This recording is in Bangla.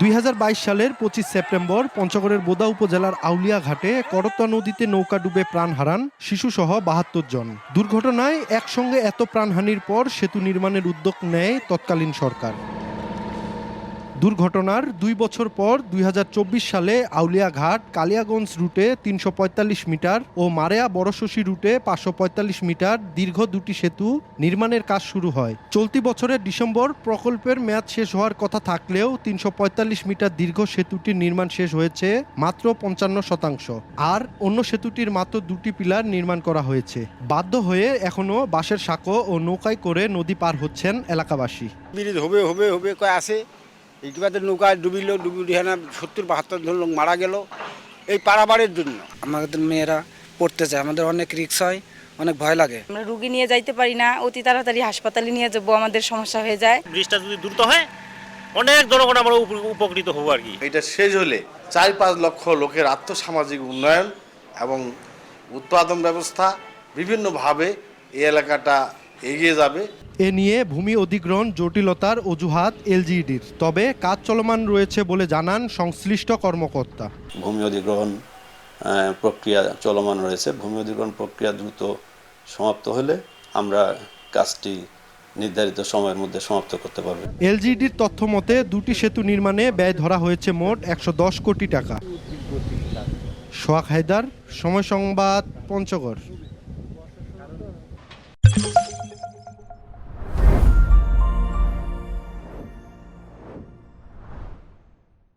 দুই হাজার বাইশ সালের পঁচিশ সেপ্টেম্বর পঞ্চগড়ের বোদা উপজেলার আউলিয়া ঘাটে করতোয়া নদীতে নৌকা ডুবে প্রাণ হারান শিশুসহ বাহাত্তর জন। দুর্ঘটনায় একসঙ্গে এত প্রাণহানির পর সেতু নির্মাণের উদ্যোগ নেয় তৎকালীন সরকার। দুর্ঘটনার দুই বছর পর দুই হাজার চব্বিশ সালে আউলিয়া ঘাট কালিয়াগঞ্জ রুটে তিনশো পঁয়তাল্লিশ মিটার ও মারেয়া বড়শশী রুটে পাঁচশো পঁয়তাল্লিশ মিটার দীর্ঘ দুটি সেতু নির্মাণের কাজ শুরু হয়। চলতি বছরের ডিসেম্বর প্রকল্পের মেয়াদ শেষ হওয়ার কথা থাকলেও তিনশো পঁয়তাল্লিশ মিটার দীর্ঘ সেতুটির নির্মাণ শেষ হয়েছে মাত্র পঞ্চান্ন শতাংশ। আর অন্য সেতুটির মাত্র দুটি পিলার নির্মাণ করা হয়েছে। বাধ্য হয়ে এখনও বাঁশের সাঁকো ও নৌকায় করে নদী পার হচ্ছেন এলাকাবাসী। আছে? ইতিবাদের নৌকায় ডুবিল ডুবি হেনা সত্তর বাহাত্তর জন লোক মারা গেল এই পারাবারের জন্য। আমাদের মেয়েরা পড়তে যায় আমাদের অনেক রিক্স হয় অনেক ভয় লাগে। আমরা রুগী নিয়ে যাইতে পারি না অতি তাড়াতাড়ি হাসপাতালে নিয়ে যাব আমাদের সমস্যা হয়ে যায়। ব্রিজটা যদি দ্রুত হয় অনেক জনগণ আমরা উপ- উপকৃত হব আর কি। এটা শেষ হলে চার পাঁচ লক্ষ লোকের আর্থসামাজিক উন্নয়ন এবং উৎপাদন ব্যবস্থা বিভিন্নভাবে এই এলাকাটা এগিয়ে যাবে। এ নিয়ে ভূমি অধিগ্রহণ জটিলতার অজুহাত এলজিইডির। তবে কাজ চলমান রয়েছে বলে জানান সংশ্লিষ্ট কর্মকর্তা। ভূমি অধিগ্রহণ প্রক্রিয়া চলমান রয়েছে। ভূমি অধিগ্রহণ প্রক্রিয়া দ্রুত সমাপ্ত হলে আমরা কাজটি নির্ধারিত সময়ের মধ্যে সমাপ্ত করতে পারবে। এলজিইডির তথ্য মতে দুটি সেতু নির্মাণে ব্যয় ধরা হয়েছে মোট একশো দশ কোটি টাকা। সোহাগ হায়দার সময় সংবাদ পঞ্চগড়।